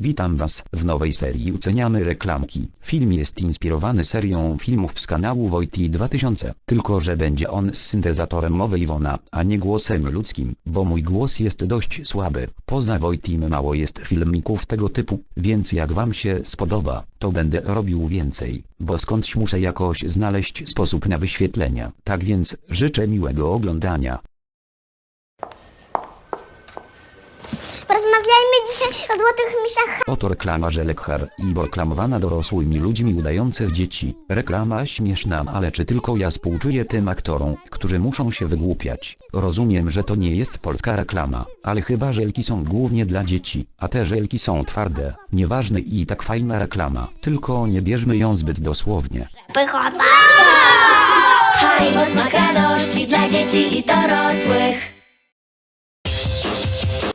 Witam Was w nowej serii Uceniamy reklamki. Film jest inspirowany serią filmów z kanału Wojti 2000, tylko że będzie on z syntezatorem mowy Iwona, a nie głosem ludzkim, bo mój głos jest dość słaby. Poza Wojtim mało jest filmików tego typu, więc jak Wam się spodoba, to będę robił więcej, bo skądś muszę jakoś znaleźć sposób na wyświetlenia. Tak więc życzę miłego oglądania. Porozmawiajmy dzisiaj o złotych misiach. Oto reklama Żelekhar i reklamowana dorosłymi ludźmi udających dzieci. Reklama śmieszna, ale czy tylko ja współczuję tym aktorom, którzy muszą się wygłupiać? Rozumiem, że to nie jest polska reklama, ale chyba żelki są głównie dla dzieci, a te żelki są twarde. Nieważne i tak fajna reklama, tylko nie bierzmy ją zbyt dosłownie. Pychota. Hajmo smak radości dla dzieci i dorosłych.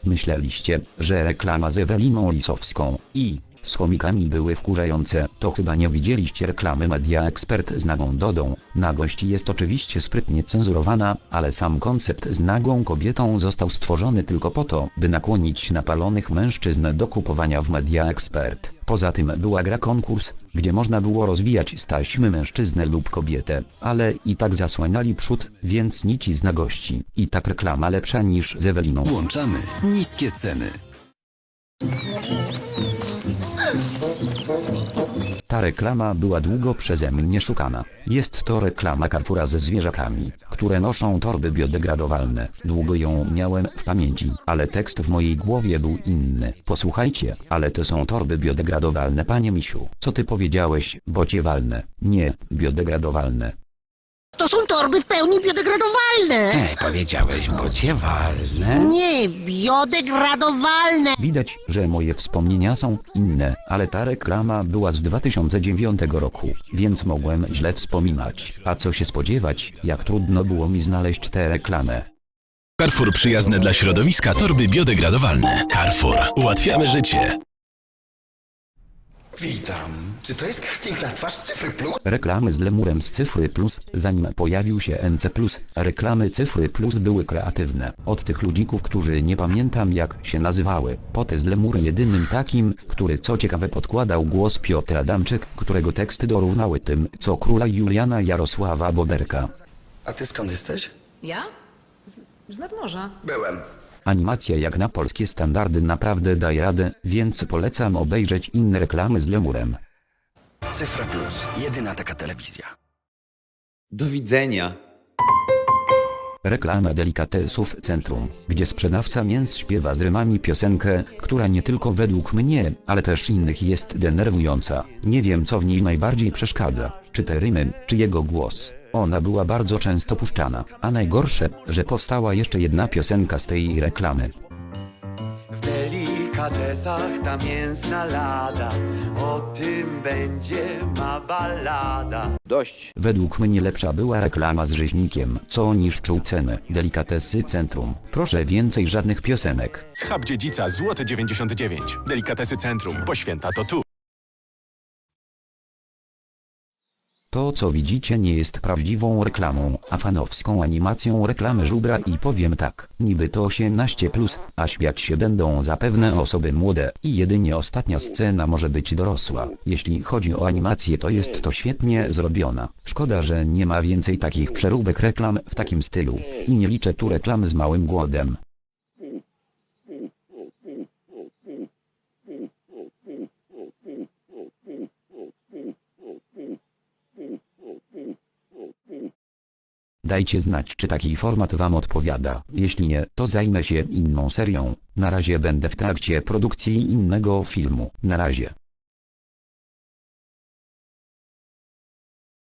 Myśleliście, że reklama z Eweliną Lisowską i z chomikami były wkurzające, to chyba nie widzieliście reklamy Media Expert z nagą Dodą. Nagość jest oczywiście sprytnie cenzurowana, ale sam koncept z nagą kobietą został stworzony tylko po to, by nakłonić napalonych mężczyzn do kupowania w Media Expert. Poza tym była gra konkurs, gdzie można było rozwijać z taśmy mężczyznę lub kobietę, ale i tak zasłaniali przód, więc nici z nagości. I tak reklama lepsza niż z Eweliną. Włączamy niskie ceny. Ta reklama była długo przeze mnie szukana. Jest to reklama Carrefoura ze zwierzakami, które noszą torby biodegradowalne. Długo ją miałem w pamięci, ale tekst w mojej głowie był inny. Posłuchajcie, ale to są torby biodegradowalne panie misiu. Co ty powiedziałeś, bocie walne? Nie, biodegradowalne. To są torby w pełni biodegradowalne. Ej, powiedziałeś walne? Nie, biodegradowalne. Widać, że moje wspomnienia są inne, ale ta reklama była z 2009 roku, więc mogłem źle wspominać. A co się spodziewać, jak trudno było mi znaleźć tę reklamę. Carrefour przyjazne dla środowiska torby biodegradowalne. Carrefour. Ułatwiamy życie. Witam. Czy to jest casting na twarz cyfry plus? Reklamy z lemurem z cyfry plus, zanim pojawił się NC plus, reklamy cyfry plus były kreatywne. Od tych ludzików, którzy nie pamiętam jak się nazywały. Pote z lemurem jedynym takim, który co ciekawe podkładał głos Piotr Adamczyk, którego teksty dorównały tym, co króla Juliana Jarosława Boberka. A ty skąd jesteś? Ja? Z, z nadmorza. Byłem. Animacja jak na polskie standardy naprawdę daje radę, więc polecam obejrzeć inne reklamy z lemurem. Cyfra plus. Jedyna taka telewizja. Do widzenia. Reklama delikatesów Centrum, gdzie sprzedawca mięs śpiewa z rymami piosenkę, która nie tylko według mnie, ale też innych jest denerwująca. Nie wiem co w niej najbardziej przeszkadza, czy te rymy, czy jego głos. Ona była bardzo często puszczana, a najgorsze, że powstała jeszcze jedna piosenka z tej reklamy. W delikatesach ta mięsna lada, o tym będzie ma ballada. Według mnie lepsza była reklama z rzeźnikiem, co niszczył cenę. Delikatesy Centrum. Proszę więcej żadnych piosenek. Schab dziedzica złote 99. Delikatesy centrum. Bo święta to tu. To co widzicie nie jest prawdziwą reklamą, a fanowską animacją reklamy żubra i powiem tak, niby to 18+, plus, a śmiać się będą zapewne osoby młode i jedynie ostatnia scena może być dorosła. Jeśli chodzi o animację to jest to świetnie zrobiona. Szkoda, że nie ma więcej takich przeróbek reklam w takim stylu. I nie liczę tu reklam z małym głodem. Dajcie znać czy taki format wam odpowiada. Jeśli nie, to zajmę się inną serią. Na razie będę w trakcie produkcji innego filmu. Na razie.